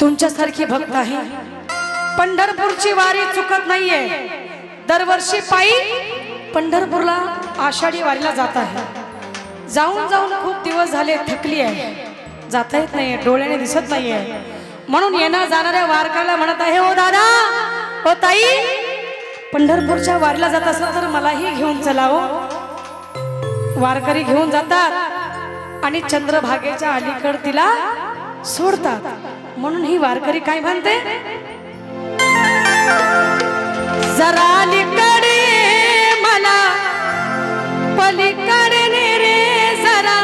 तुमच्यासारखी भक्त आहे. पंढरपूरची वारी चुकत नाहीये. दरवर्षी पायी पंढरपूरला आषाढी वारीला जात आहे. जाऊन जाऊन खूप दिवस झाले थकली आहे. जाता येत नाहीये डोळ्याने दिसत नाहीये. म्हणून येणं जाणाऱ्या वारकाला म्हणत आहे हो दादा हो ताई पंढरपूरच्या वारीला जात असलं तर मलाही घेऊन चला हो. वारकरी घेऊन जातात आणि चंद्रभागेच्या अलीकड तिला सोडतात. म्हणून ही वारकरी काय म्हणते? जरा अलीकडे मला पलीकडे रे जरा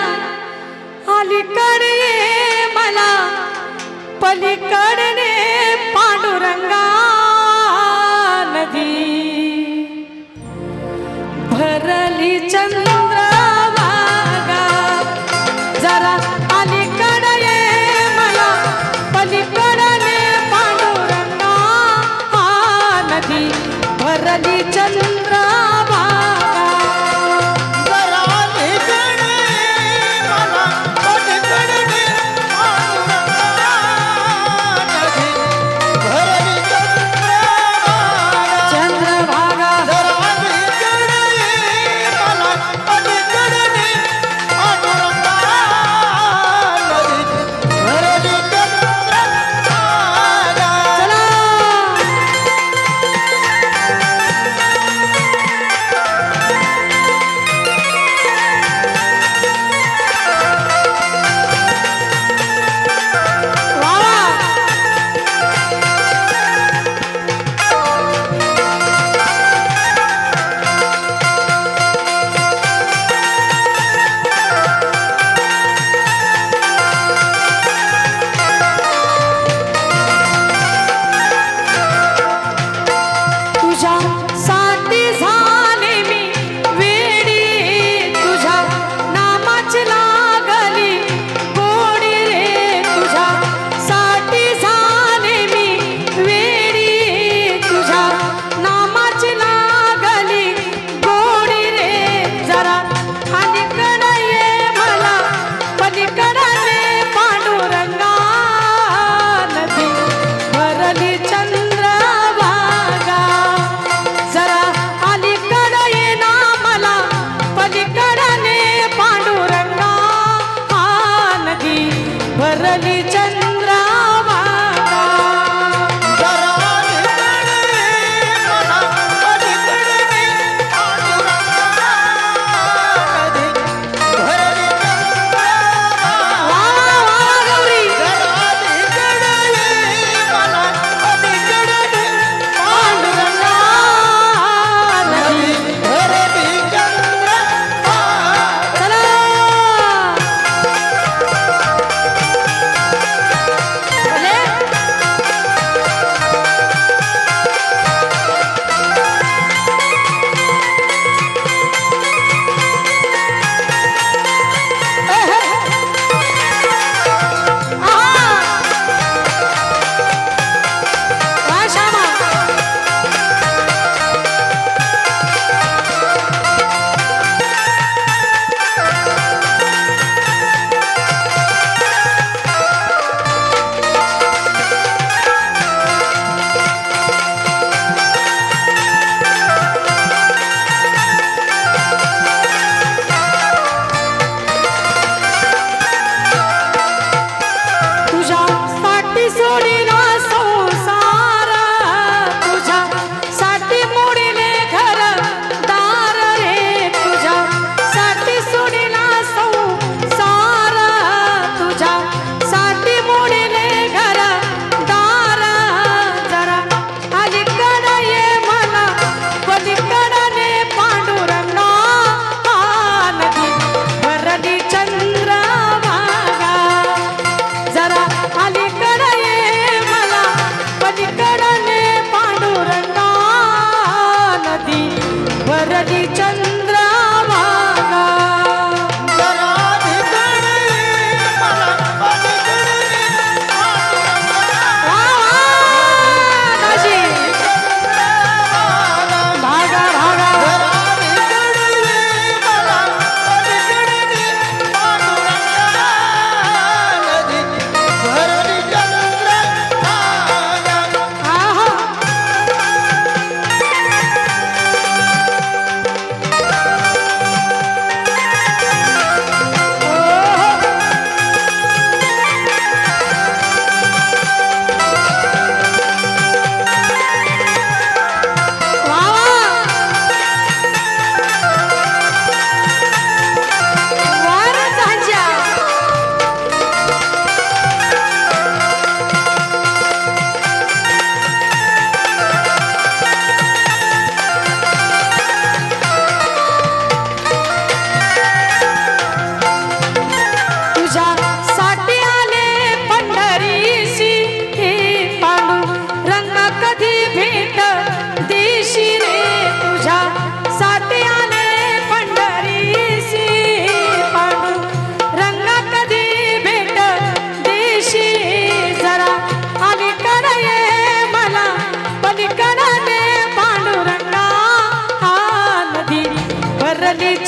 अलीकडे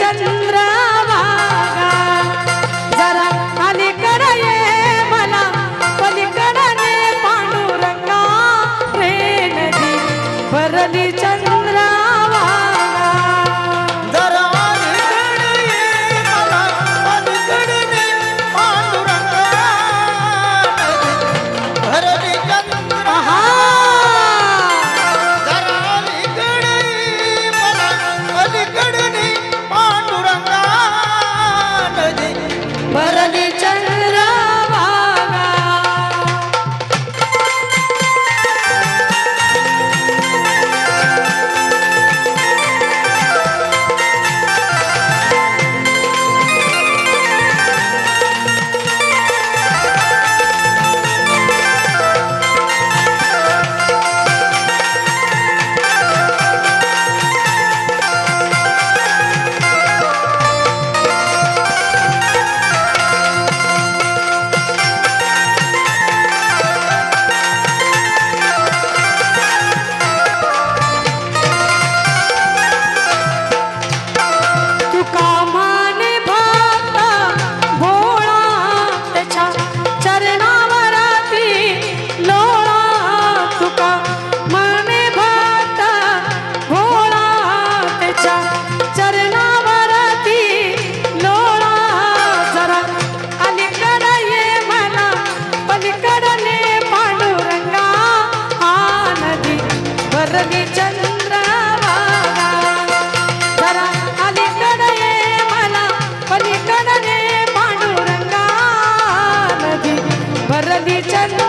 చంద్రవా पलीकडे